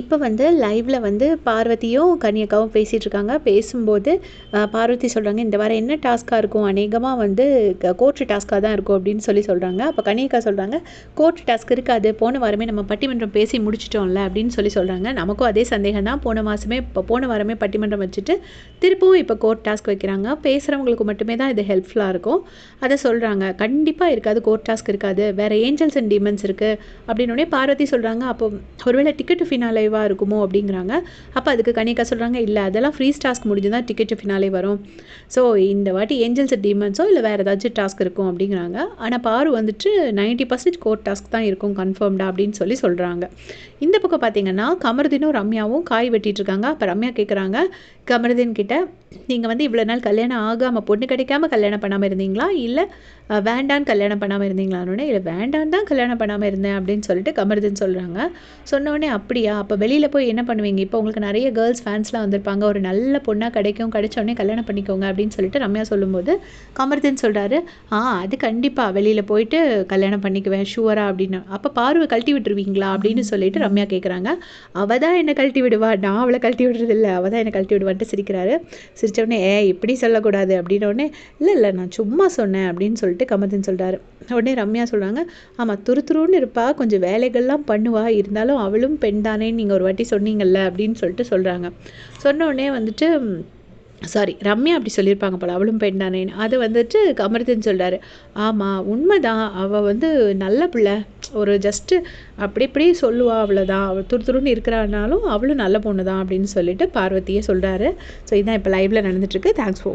இப்போ வந்து லைவில் வந்து பார்வதியும் கன்னியக்காவும் பேசிகிட்டு இருக்காங்க பேசும்போது பார்வதி சொல்கிறாங்க இந்த வாரம் என்ன டாஸ்க்காக இருக்கும்? அநேகமாக வந்து கோர்ட்டு டாஸ்க்காக தான் இருக்கும் அப்படின்னு சொல்லி சொல்கிறாங்க அப்போ கன்னியக்கா சொல்கிறாங்க கோர்ட் டாஸ்க் இருக்காது. போன வாரமே நம்ம பட்டிமன்றம் பேசி முடிச்சிட்டோம்ல அப்படின்னு சொல்லி சொல்கிறாங்க நமக்கும் அதே சந்தேகம் தான். போன மாதமே இப்போ போன வாரமே பட்டிமன்றம் வச்சுட்டு திருப்பவும் இப்போ கோர்ட் டாஸ்க் வைக்கிறாங்க. பேசுகிறவங்களுக்கு மட்டுமே தான் இது ஹெல்ப்ஃபுல்லாக இருக்கும். அதை சொல்கிறாங்க கண்டிப்பாக இருக்காது. கோர்ட் டாஸ்க் இருக்காது. வேறு ஏஞ்சல்ஸ் அண்ட் டீமன்ஸ் இருக்குது அப்படின்னோடனே பார்வதி சொல்கிறாங்க அப்போ ஒருவேளை டிக்கெட் ஃபினாலேவாக இருக்குமோ அப்படிங்கிறாங்க. அப்போ அதுக்கு கனிக்கா சொல்கிறாங்க இல்லை அதெல்லாம் ஃப்ரீஸ் டாஸ்க் முடிஞ்சு தான் டிக்கெட் ஃபினாலே வரும். ஸோ இந்த வாட்டி ஏஞ்சல்ஸ் டீமன்ஸோ இல்லை வேறு ஏதாச்சும் டாஸ்க் இருக்கும் அப்படிங்கிறாங்க. ஆனால் பாரு வந்துட்டு நைன்ட்டி பர்சன்ட் கோர்ட் டாஸ்க் தான் இருக்கும் கன்ஃபார்ம்டா அப்படின்னு சொல்லி சொல்கிறாங்க இந்த பக்கம் பார்த்தீங்கன்னா கமருதீனும் ரம்யாவும் காய் வெட்டிட்டு இருக்காங்க. அப்போ ரம்யா கேட்குறாங்க கமருதீன் கிட்ட நீங்கள் வந்து இவ்வளோ நாள் கல்யாணம் ஆகாமல் பொண்ணு கிடைக்காம கல்யாணம் பண்ணாமல் இருந்தீங்களா? இல்லை வேண்டான்னு கல்யாணம் பண்ணாமல் இருந்தீங்களான்னு இல்லை வேண்டான்னு தான் கல்யாணம் பண்ணாமல் இருந்தேன் அப்படின்னு சொல்லிட்டு கமருதீன் சொல்கிறாங்க சொன்னோடனே அப்படியா? அப்போ வெளியில் போய் என்ன பண்ணுவீங்க? இப்போ உங்களுக்கு நிறைய கேர்ள்ஸ் ஃபேன்ஸ்லாம் வந்திருப்பாங்க. ஒரு நல்ல பொண்ணாக கிடைக்கும். கிடைச்சோடனே கல்யாணம் பண்ணிக்கோங்க அப்படின்னு சொல்லிட்டு ரம்யா சொல்லும்போது கமருதீன் சொல்கிறாரு ஆ அது கண்டிப்பாக வெளியில் போயிட்டு கல்யாணம் பண்ணிக்குவேன். ஷுவரா அப்படின்னு. அப்போ பார்வை கழட்டி விட்டுருவீங்களா? அப்படின்னு சொல்லிட்டு ரம்யா கேட்குறாங்க அவள் தான் என்னை கழட்டி விடுவா. நான் அவளை கழட்டி விடுறதில்ல அவள் தான் என்னை கழட்டி விடுவான்ட்டு சிரிக்கிறாரு. சிரித்தோடனே உடனே ஏ இப்படி சொல்லக்கூடாது அப்படின்னோடனே இல்லை இல்லை. நான் சும்மா சொன்னேன் அப்படின்னு சொல்லிட்டு கமருதீன் சொல்கிறாரு உடனே ரம்யா சொல்கிறாங்க ஆமாம் துரு துருன்னு இருப்பா. கொஞ்சம் வேலைகள்லாம் பண்ணுவா. இருந்தாலும் அவளும் பெண் தானேன்னு நீங்கள் ஒரு வாட்டி சொன்னீங்கல்ல அப்படின்னு சொல்லிட்டு சொல்கிறாங்க சொன்ன உடனே வந்துட்டு சாரி ரம்யா அப்படி சொல்லியிருப்பாங்க போல அவளும் பெண் தானேன்னு அது வந்துட்டு கமருதன் சொல்கிறாரு ஆமாம் உண்மைதான். அவள் வந்து நல்ல பிள்ளை. ஒரு ஜஸ்ட்டு அப்படி இப்படி சொல்லுவா அவ்வளோதான் அவள் துரு துருன்னு இருக்கிறானாலும் அவளும் நல்ல பொண்ணு தான் அப்படின்னு சொல்லிட்டு பார்வதியே சொல்கிறாரு ஸோ இதான் இப்போ லைவில் நடந்துட்டுருக்கு தேங்க்ஸ் ஃபார்